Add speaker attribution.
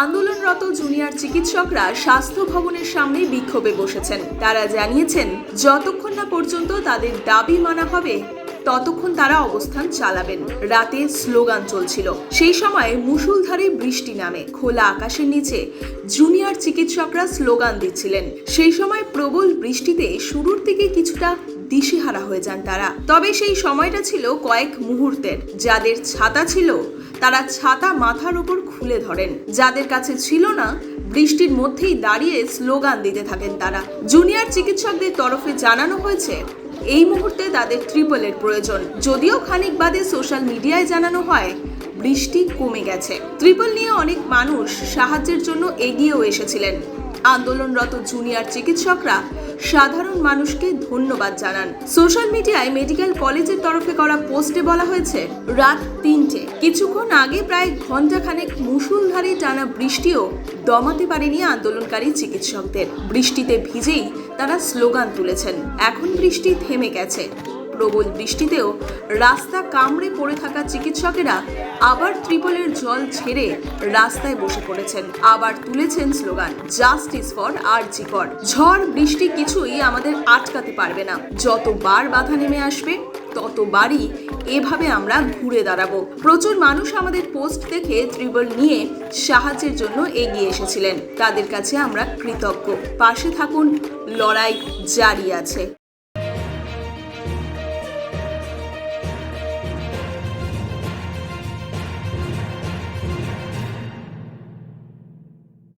Speaker 1: আন্দোলনরত জুনিয়র চিকিৎসকরা স্বাস্থ্য ভবনের সামনে বিক্ষোভে বসেছেন। তারা জানিয়েছেন, যতক্ষণ না পর্যন্ত তাদের দাবি মানা হবে ততক্ষণ তারা অবস্থান চালাবেন। রাতে স্লোগান চলছিল। সেই সময় মুষলধারে বৃষ্টি নামে। খোলা আকাশের নিচে জুনিয়র চিকিৎসকরা স্লোগান দিচ্ছিলেন। সেই সময় প্রবল বৃষ্টিতে শুরুর দিকে কিছুটা দিশেহারা হয়ে যান তারা। তবে সেই সময়টা ছিল কয়েক মুহূর্তের। যাদের ছাতা ছিল, তারা ছাতা মাথার উপর খুলে ধরেন। যাদের কাছে ছিল না, বৃষ্টির মধ্যেই দাঁড়িয়ে স্লোগান দিতে থাকেন তারা। জুনিয়র চিকিৎসকদের তরফে জানানো হয়েছে এই মুহূর্তে তাদের ট্রিপলের প্রয়োজন। যদিও খানিক বাদে সোশ্যাল মিডিয়ায় জানানো হয়, বৃষ্টি কমে গেছে। ট্রিপল নিয়ে অনেক মানুষ সাহায্যের জন্য এগিয়েও এসেছিলেন। আন্দোলনরত জুনিয়র চিকিৎসকরা সাধারণ মানুষকে ধন্যবাদ জানান। সোশ্যাল মিডিয়ায় মেডিকেল কলেজের তরফে করা পোস্টে বলা হয়েছে, রাত তিনটে। কিছুক্ষণ আগে প্রায় ঘন্টাখানেক মুষলধারে টানা বৃষ্টিও দমাতে পারেনি আন্দোলনকারী চিকিৎসকদের। বৃষ্টিতে ভিজেই তারা স্লোগান তুলেছেন। এখন বৃষ্টি থেমে গেছে। প্রবল বৃষ্টিতেও রাস্তা কামড়ে পড়ে থাকা চিকিৎসকেরা আবার ত্রিপলের জল ছেড়ে রাস্তায় বসে পড়েছেন। আবার তুলেছেন স্লোগান জাস্টিস ফর আরজিকর ঝড়, বৃষ্টি কিছুই আমাদের আটকাতে পারবে না। যতবার বাধা নেমে আসবে, ততবারই এভাবে আমরা ঘুরে দাঁড়াবো। প্রচুর মানুষ আমাদের পোস্ট দেখে ত্রিবল নিয়ে সাহায্যের জন্য এগিয়ে এসেছিলেন। তাদের কাছে আমরা কৃতজ্ঞ। পাশে থাকুন, লড়াই জারি আছে।